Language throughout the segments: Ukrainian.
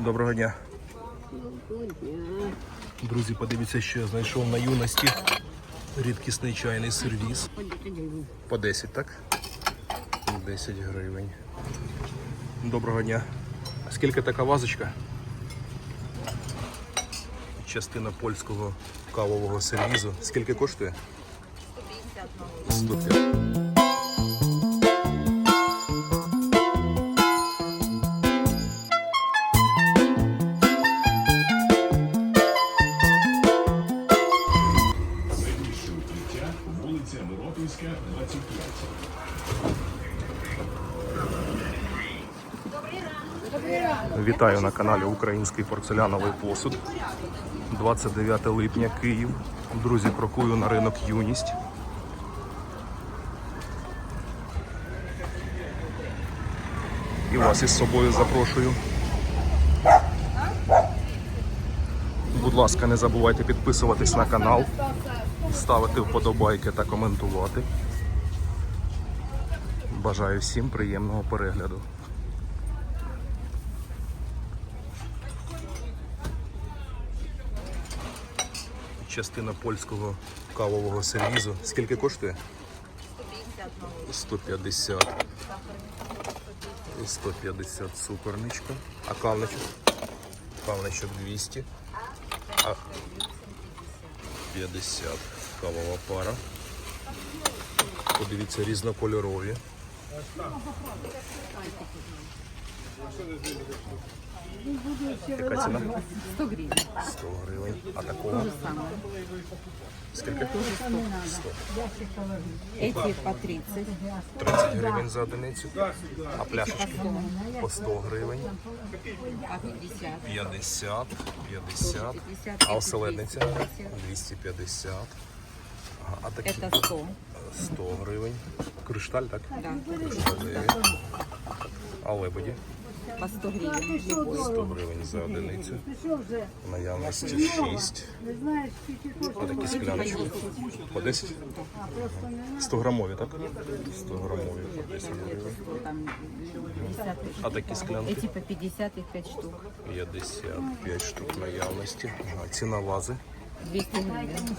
Доброго дня. Друзі, подивіться, що я знайшов на юності. Рідкісний чайний сервіс. По 10, так? 10 гривень. Доброго дня. А скільки така вазочка? Частина польського кавового сервізу. Скільки коштує? 150 150. Вітаю на каналі Український порцеляновий посуд. 29 липня, Київ. Друзі, крокую на ринок Юність. І вас із собою запрошую. Будь ласка, не забувайте підписуватись на канал, ставити вподобайки та коментувати. Бажаю всім приємного перегляду. Частина польського кавового сервізу. Скільки коштує? 150. І 150 цукорничка. А кавничок? Кавничок 200. А 50 кавова пара. Подивіться, різнокольорові. Яка ціна? 100 гривен. 100 гривень. А такого? Самое. Скільки? 100. Эти по 30. 30 гривень за одиницю. А пляшечки по 100 гривень. А 50. 50, 50. 50. А оселедниця 250. Ага, А такі Это 100. 100 гривень. Кришталь, так? Да. Кришталеві. А лебеді По 100 гривен. Любой. 100 гривень за одиницю. В Наявності 6. А такі скляночки. По 10? 100 грамові, так? 100 грамові по 10 гривень. Там А такі склянки? Эти по 50 и 5 штук. 55 штук наявності. Ага, ціна вази. 200 гривен.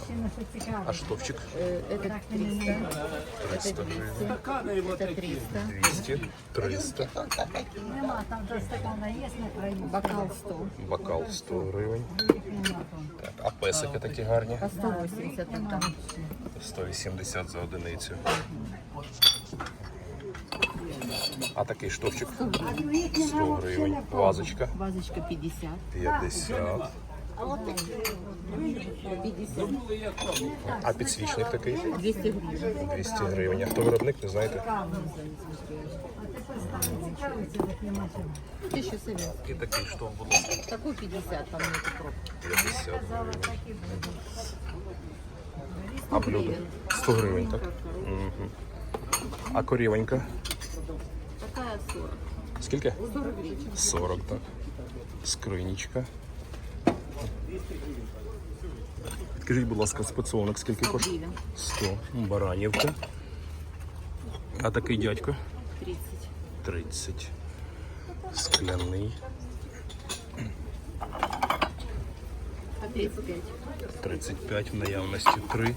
А штовчик Э, Это 300. 300 гривень. Это 300. 200, 300. Бокал 100. Бокал 100 гривень. Так, а песики такі гарні. По 180 там. там. 180 за одиницю. А такий штовчик 100 гривень. Вазочка Вазочка 50. 50. По 50. А підсвічник такий 200 гривен. 200 гривень. А хто виробник, не знаєте? Тысяча совет. І такий штов, будь ласка, Такой 50 по мне это пробка. 50 гривень. А блюдо 100 гривень, так? Угу. А корівонька? Такая 40. Скільки? 40 гривен. 40, так. Скринічка. Підкажіть, будь ласка, спецовник скільки 100 коштує? 100. Баранівка. А такий дядько? 30. 30. Скляний. По 35. 35 в наявності 3.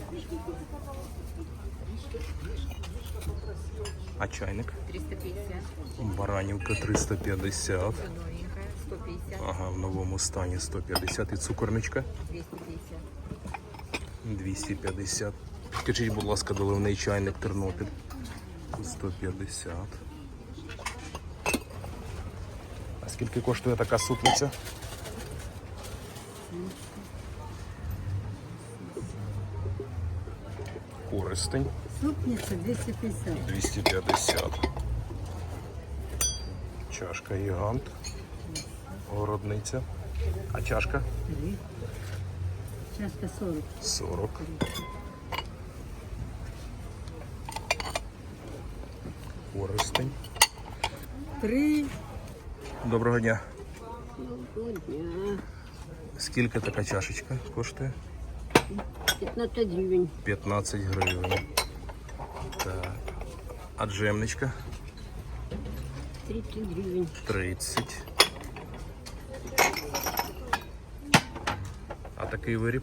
А чайник? 350. Баранівка 350. Новенькая. 150. Ага, в новому стані 150. І цукорничка 250. 250. Підкажіть, будь ласка, доливний чайник Тернопіль. 150. А скільки коштує така супниця? Користень Супница 250. 250. Чашка гігант. Городниця. А чашка? Чашка 40. 40. Користень. Три. Доброго дня. Доброго дня. Скільки така чашечка коштує? 15 гривен. 15 гривень. Так. А джемничка? 30 гривен. 30. Такий виріб?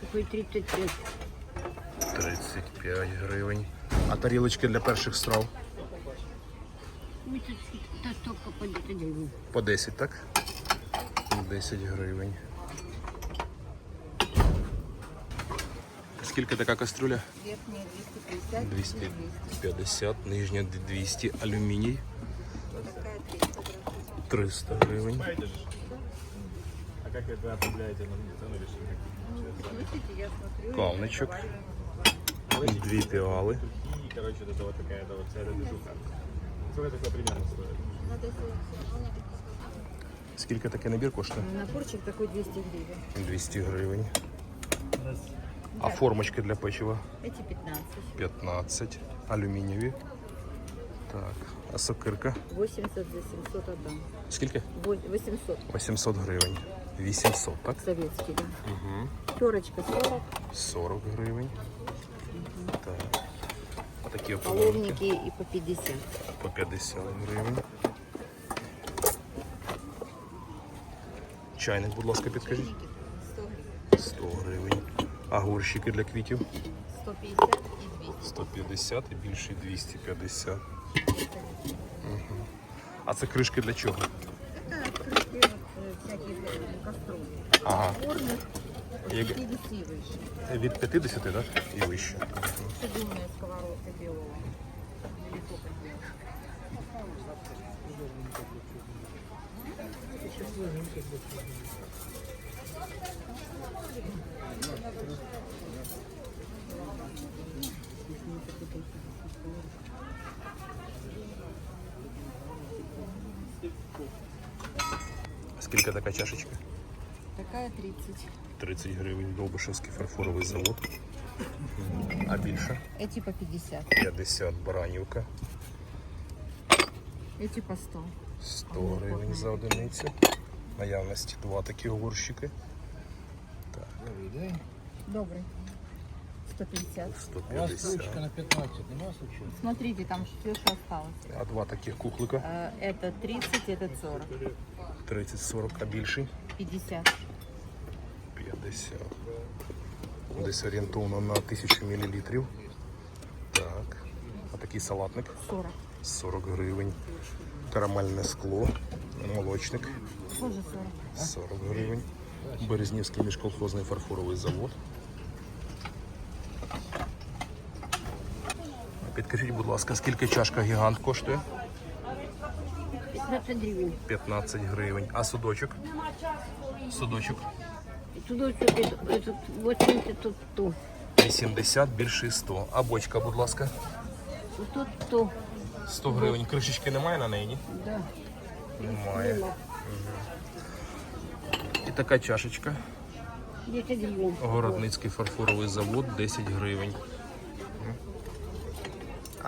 Такой 35. 35 гривень. А тарілочки для перших страв? По 10 гривен. По 10, так? 10 гривень. Скільки така кастрюля? Верхняя 250, 250, нижня 200, алюміній такая 300 300 гривень. А как это определяете на цену или что? Слышите, я смотрю. Кавничок. Дві піали. И, короче, вот это вот такая-то вот вся эта движуха. Сколько такое примерно стоит? Скільки такий набір коштує? Наборчик такой 200 гривен. 200 гривень. А формочки для печива? Эти 15. 15. Алюмінієві. Так. А сокирка? 80 за 700 отдам. Скільки? Во- 800 800 гривень. 800, так? советский, да. Угу. Терочка 40, 40 гривень. Так. А такі ополонки половники и по 50. по 50 гривень. Чайник, будь ласка, підкажіть. 100 гривен. 100 гривень. А горщики для квітів? 150 и 200. 150 і більше 250. Угу. А це кришки для чого? Это крышки вот, э, всяких э, кастрюль. Ага. Формы от Я- 50 и выше. Від 50, так? І вище. Чугунная сковородка белого. Или только белого. Скільки така чашечка? Такая 30. 30 гривень. Довбишевський фарфоровий завод. А більше? Эти по 50. 50 баранівка. Эти по 100. 100 гривень за одиницю. Наявності два такі горщики. Добрый. 150. 150. на 15, нема случайно? Смотрите, там все, что осталось. А два таких кухлика. А, Это 30, это 40. 30-40, а більший 50. 50. Десь орієнтовно на 1000 мл. Так. А такий салатник 40. 40 гривень. Карамельне скло. Молочник Тоже 40. 40 гривень. Березнівський міжколхозний фарфоровий завод. Підкажіть, будь ласка, скільки чашка гігант коштує? 15 гривен. 15 гривень. А судочок? Судочок этот 80, тут 100. 80, більше 100. А бочка, будь ласка, тут 100. 100 гривень. Кришечки немає на неї? ні? Да. Немає. Мгм. І така чашечка. 10 гривен. Городницький фарфоровий завод 10 гривень.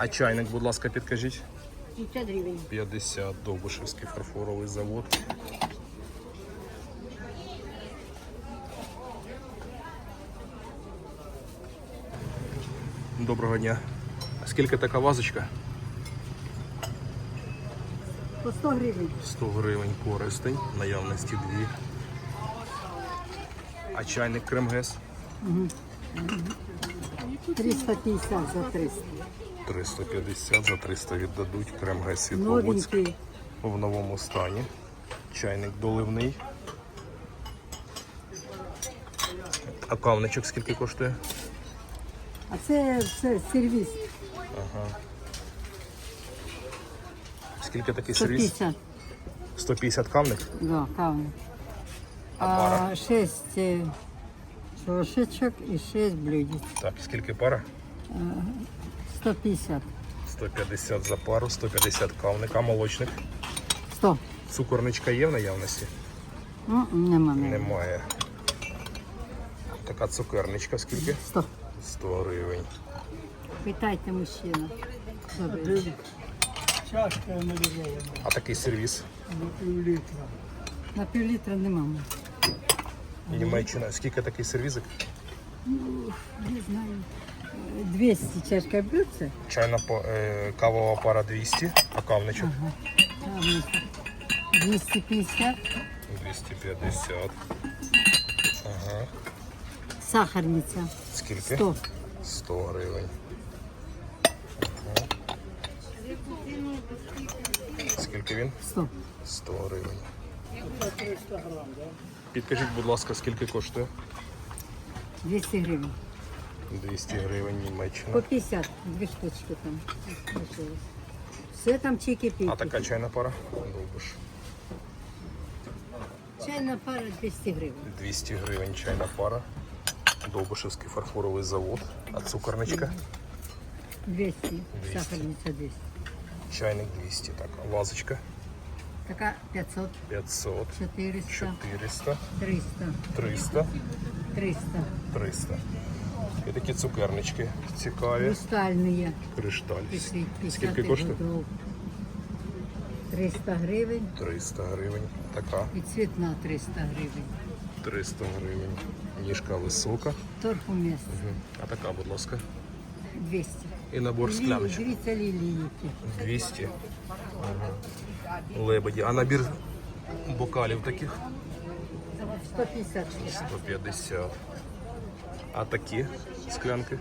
А чайник, будь ласка, підкажіть. 50 гривен. 50 Довбишевський фарфоровий завод. Доброго дня. А скільки така вазочка? По 100 гривень. 100 гривень користень, наявності дві. А чайник кремгес 350 за 300. 350 за 300 віддадуть. Кремгес Світловодськ Новенький. в новому стані. Чайник доливний. А кавничок скільки коштує? А це все сервіс. Скільки такий сервіс? 150. 150 кавник? Да, кавни. А 6 чашечок і 6 блюдець. Так, скільки пара? 150. 150 за пару, 150 кавник, а молочник. 100. Цукорничка є в наявності? Нема, нема. Немає. Така цукерничка скільки? 100. 100 гривень. Питайте мужчина. Добре. А такий сервіс? На пів літра нема. Німеччина. Скільки такий сервізик? Не знаю. 200 чашка блюдце. Чайна е, кавова пара 200, а кавничок Кавники. 250. 250. Сахарниця. Скільки? 100. 100 гривень. Скільки він? 100. 100 гривень. Підкажіть, будь ласка, скільки коштує? 200 гривень. 200 гривень По Німеччина. 50. Дві штучки там лишилось. Все там чики-піки. А така чайна пара? Довбиш. Чайна пара 200 гривень. 200 гривень чайна пара. Довбишевський фарфоровий завод. А цукорничка? 200. 200. Сахарниця 200. Чайник 200. Так, а вазочка Така 500, 500, 400, 400, 300, 300, 300. 300. І такі цукернички цікаві. Хрустальні. Кришталь. Скільки коштує? 300 гривень 300 гривень. Така і цвітна 300 гривень. 300 гривень. Ніжка висока. Торг у місці Мгм. А така, будь ласка. 200. І набор скляночок. дивіться лілії які. 200. Ага. Лебеді. А набір бокалів таких 150 150. А такі склянки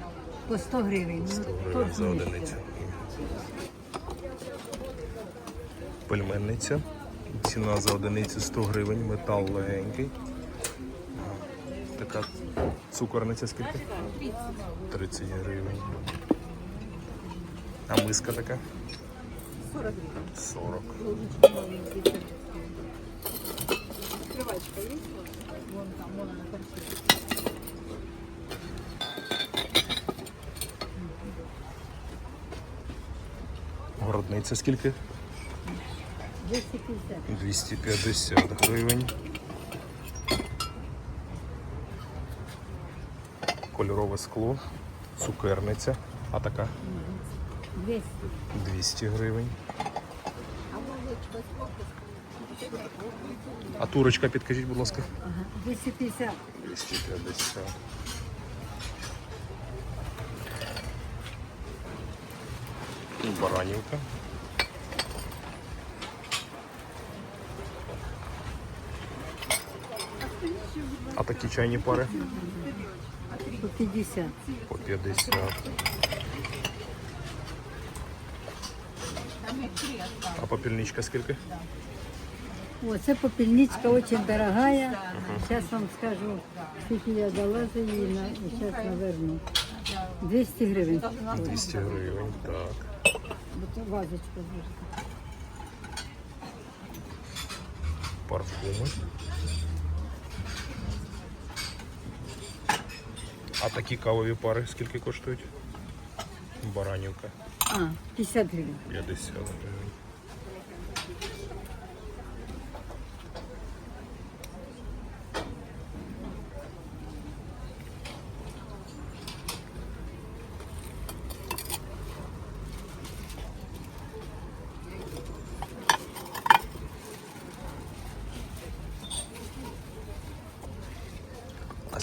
По 100 гривень. 100 Ну, гривень за одиницю. Пельменниця. Ціна за одиницю 100 гривень, метал легенький. Така цукорниця скільки? 30 гривень. А миска така? 40 40. Городниця скільки? 250. 250 гривень. Кольорове скло, цукерниця. А така 200. 200 гривень. А турочка підкажіть, будь ласка. 250. 250. Баранівка. А такі чайні пари По 50. по 50. А попільничка скільки? О, це попільничка дуже дорогая. Зараз вам скажу, скільки я дала за її, зараз наверну. 200 гривень. 200 гривень, так. Вазочка дуже. Парфуми. А такі кавові пари скільки коштують? Баранівка А, 50 гривень. 50 гривень.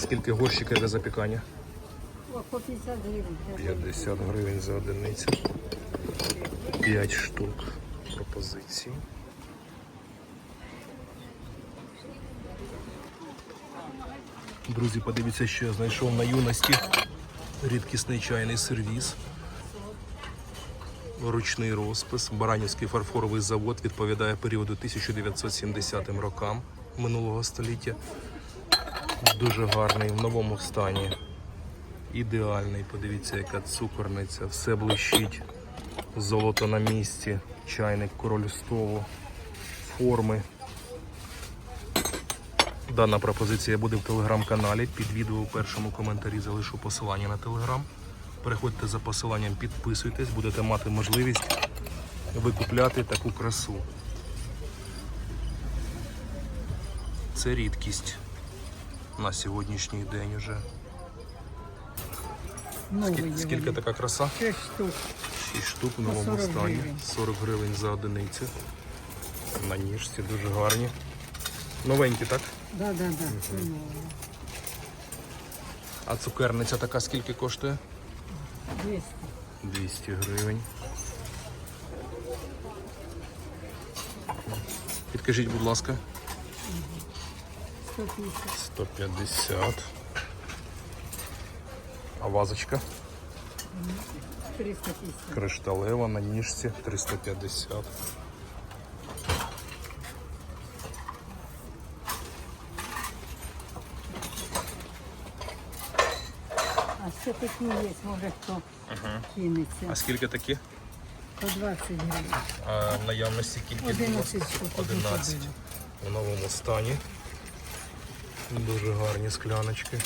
Скільки горщики для запікання? По 50 гривень. 50 гривень за одиницю. 5 штук пропозицій. Друзі, подивіться, що я знайшов на юності. Рідкісний чайний сервіс. Ручний розпис. Баранівський фарфоровий завод відповідає періоду 1970 рокам минулого століття. Дуже гарний, в новому стані. Ідеальний, подивіться, яка цукорниця, все блищить, золото на місці, чайник король столу, форми. Дана пропозиція буде в телеграм-каналі. Під відео у першому коментарі залишу посилання на телеграм. Переходьте за посиланням, підписуйтесь, будете мати можливість викупляти таку красу. Це рідкість на сьогоднішній день уже. Є Скільки така краса? 6 штук. 6 штук в новому 40 стані. гривень. 40 гривень за одиницю. На ніжці дуже гарні. Новенькі, так? Да. це нове. А цукерниця така скільки коштує? 200. 200 гривень. Підкажіть, будь ласка. 150. 150. А вазочка 350. кришталева на ніжці 350. А ще такі є, може хто кинеться. А скільки такі? По 20 гривень. А наявності кілька 11 штук. 11 у новому стані. Дуже гарні скляночки.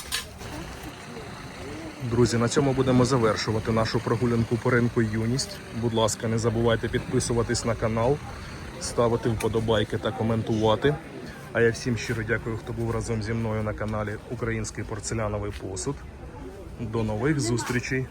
Друзі, на цьому будемо завершувати нашу прогулянку по ринку юність. Будь ласка, не забувайте підписуватись на канал, ставити вподобайки та коментувати. А я всім щиро дякую, хто був разом зі мною на каналі Український порцеляновий посуд. До нових зустрічей!